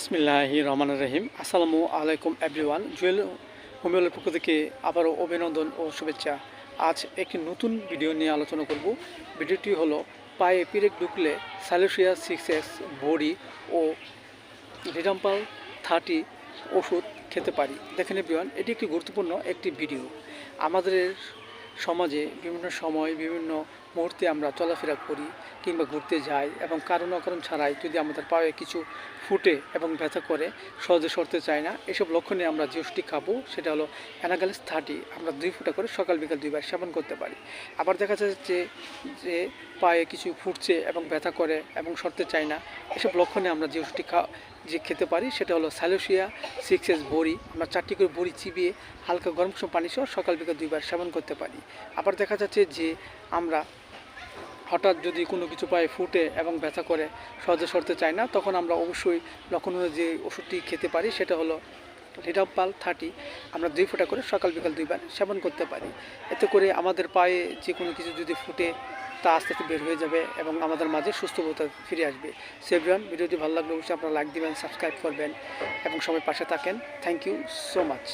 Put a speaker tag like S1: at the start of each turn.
S1: বিসমিল্লাহি রহমান রহিম। আসসালামু আলাইকুম এভরিওয়ান জুয়েল হোমিওলের পক্ষ থেকে আবারও অভিনন্দন ও শুভেচ্ছা। আজ একটি নতুন ভিডিও নিয়ে আলোচনা করব। ভিডিওটি হলো পায়ে পিরেক ঢুকলে স্যালোসিয়া সিক্স এক্স বড়ি ও রিডাম্পাল থার্টি ওষুধ খেতে পারি। দেখেন এভরিওয়ান এটি একটি গুরুত্বপূর্ণ একটি ভিডিও। আমাদের সমাজে বিভিন্ন সময় বিভিন্ন মুহূর্তে আমরা চলাফেরা করি কিংবা ঘুরতে যাই এবং কারণ অকারণ ছাড়াই যদি আমাদের পায়ে কিছু ফুটে এবং ব্যথা করে, সহজে সরতে চায় না। এসব লক্ষণে আমরা যে খাব সেটা হলো অ্যানাগালিস থার্টি। আমরা দুই ফুটা করে সকাল বিকাল দুইবার সেবন করতে পারি। আবার দেখা যাচ্ছে যে পায়ে কিছু ফুটছে এবং ব্যথা করে এবং সরতে চায় না, এসব লক্ষণে আমরা যে খা, যে খেতে পারি সেটা হলো স্যালোসিয়া, সিক্স এস বড়ি। আমরা চারটি করে বড়ি চিবিয়ে হালকা গরম সম পানি সহ সকাল বিকাল দুইবার সেবন করতে পারি। আবার দেখা যাচ্ছে যে আমরা হঠাৎ যদি কোনো কিছু পায়ে ফুটে এবং ব্যথা করে, সহজে সরতে চায় না, তখন আমরা অবশ্যই লক্ষণ যে ওষুধটি খেতে পারি সেটা হলো লিডাপাল থার্টি আমরা দুই ফোঁটা করে সকাল বিকাল দুইবার সেবন করতে পারি। এতে করে আমাদের পায়ে যে কোনো কিছু যদি ফুটে, তা আস্তে আস্তে বের হয়ে যাবে এবং আমাদের মাঝে সুস্থবোধ ফিরে আসবে। সেভরিয়ান ভিডিওটি ভালো লাগলে অবশ্যই আপনারা লাইক দিবেন সাবস্ক্রাইব করবেন এবং সবাই পাশে থাকেন। Thank you so much